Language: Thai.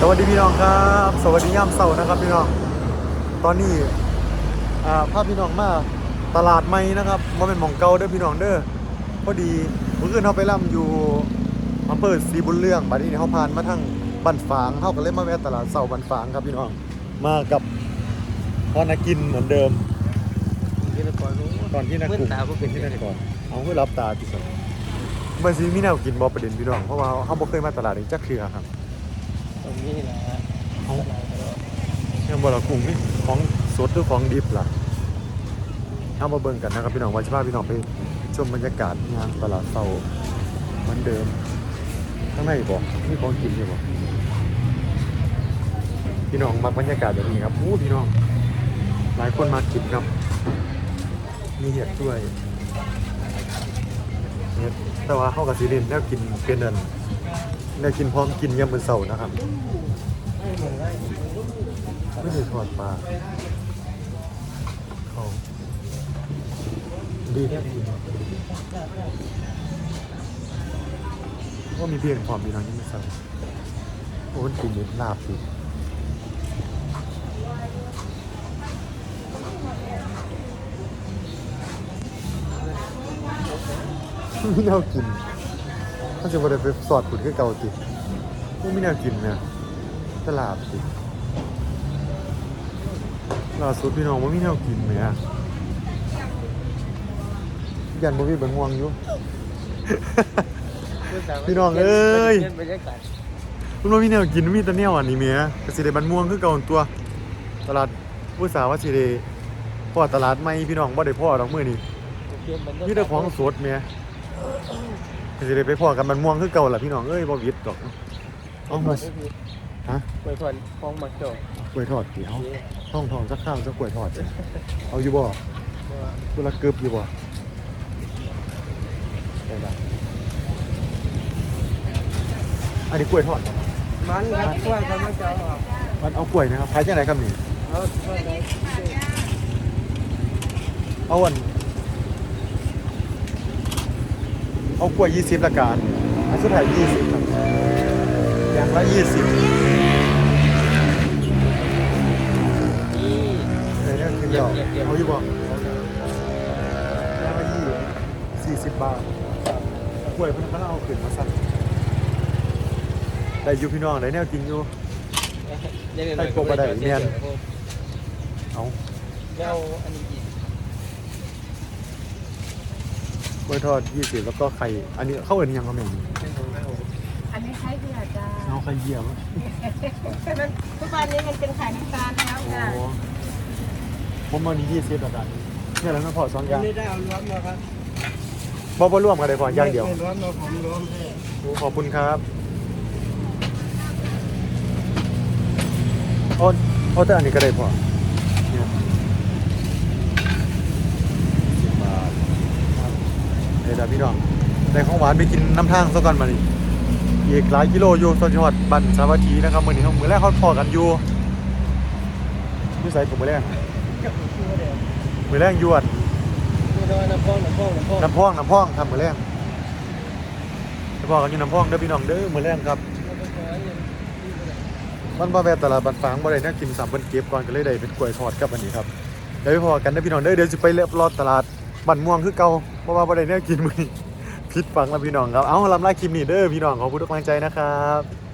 สวัสดีพี่น้องครับ สวัสดีย่ามเสาร์นะครับพี่น้อง ตอนนี้อ่าภาพพี่น้องมาตลาดใหม่นะครับว่าเป็นหมองเก่าเด้อพี่น้องเด้อพอดีเมื่อคืนเขาไปล่ำอยู่อำเภอศรีบุญเรื่องบัดนี้เขาผ่านมาทางบันฝางเขาก็เลยมาแวะตลาดเสาร์บันฝางครับพี่น้องมากับพ่อนากินเหมือนเดิมที่นครก่อนที่นักเมื่กลุ่ตาก็เป็นที่ที่นั่นั่นนก่อนเอาเพื่อรับตาที่สุดมันสิมีแนวกินบ่ประเด็นพี่น้องเพราะว่าเขาบ่เคยมาตลาดนี้จักเทื่อครับ ตรงนี้แหละเอายังบ่ละกุ้งนี่ของสดหรือของดิบล่ะเอามาเบิ่งกันนะครับพี่น้องว่าจะพาพี่น้องไปชมบรรยากาศงานตลาดเสาเหมือนเดิม ข้างในบ่มีของกินอยู่บ่พี่น้องมักบรรยากาศแบบนี้ครับอู้พี่น้อง หลายคนมากินครับ มีเห็ดด้วยเห็ดแต่ว่าเข้ากับซีเรนแล้วกินเป็นเดิน แล้วกินพร้อมกินยามมื้อเสานะครับไม่ได้ทอดปลาเขาดีแค่ดีก็มีเพียงความมีน้องยิ่งสั่งโอ้ยกินเม็ดลาบดิไม่น่ากินาจะมาได้ไปสอดขุดก็เก่าติไม่น่ากินเนี่ยตลาดติล่าสุดพี่น้องว่ามีแนวกินไหมอะยันบ่มีเบิ่งง่วงอยู่ พี่น้องเอ้ยบรรยากาศคุณว่ามีแนวกินมีแต่แนวอันนี้แหม่ก็สิได้บันม่วงคือเก่าตัว ตลาดผู้สาวว่าสิได้พ่อตลาดใหม่พี่น้องบ่ได้พ่อดอกมื้อนี้มีแต่ของสดแหม่ก็ สิได้ไปพ่อกันบันม่วงคือเก่าล่ะพี่น้องเอ้ยบ่วิดดอกเอามา ฮะกล้วยทอดฟองมักโจกกล้วยทอดสิเอาท้องทองสักข้าวสักกล้วยทอดสิเอาอยู่บ่กุละกึบอยู่บ่ได้ละอันนี้กล้วยทอดมันครับกล้วยเขาไม่เจ้าครับมันเอากล้วยนะครับขายที่ไหนครับนี่ เอากล้วยไหนเอาอัน เอากล้วยยี่สิบละกันอันสุดท้ายยี่สิบครับอย่างละยี่สิบนี่เลยเนี่ยคือเดียวเอาอยู่บ่อย่างละยี่สี่สิบบาทกล้วยเพิ่นเขาเอาขึ้นมาสั่นได้อยู่พี่น้องได้แนวกินอยู่ยังไงให้กบบ่ได้เนียนเอาแล้วอันนี้อีก กล้วยทอดยี่สิบแล้วก็ไข่ อันนี้เข้าเอินยังครับแม่อันนี้ใช้เกลือจ้าเอาไข่เยี่ยมมันทุกวันนี้มันเป็นไข่น้ำตาลแล้วโอ้จ้ะผมเอานี้ยี่สิบแล้วกันเนี่ยแล้วมันพอสองอย่างไม่ได้เอารวมนะครับบ่บ่ร่วมกันเลยพออย่างเดียวไม่รวมเราผมรวมให้โอ้ขอบคุณครับโอ้โอ้แต่อันนี้ก็ได้พอเนี่ยสิบบาทครับ เดี๋ยวพี่น้องได้ของหวานไปกินน้ำทางซะก่อนมาดิอีกหลายกิโลอยู่ตอนจังหวัดบันสาวัตถีนะครับมือนี้เขามือแรกเขาพอกันอยู่ยู่ไสผมมือแรกมือแรกอยู่อันไม่ได้น้ำพองน้ำพองน้ำพองน้ำพองน้ำพองทำมือแรกไปพอกกันอยู่น้ำพองเด้อพี่น้องเด้อมือแรกครับมันบ่แม่นตลาดบันฟางบ่ได้แนะกินสามเพิ่นเก็บก่อนก็เลยได้เป็นกล้วยทอดกับอันนี้ครับเดี๋ยวไปพอกันเด้อพี่น้องเด้อเดี๋ยวสิไปเลียบรอดตลาด บ้นม่วงคือเก่าเพราะว่าบ่ได้แนวกินมื้อนี้ผิดฝังแล้วพี่น้องครับ เอ้าลำลาคลิปนี้เด้อพี่น้องขอบคุณทุกกำลังใจนะครับ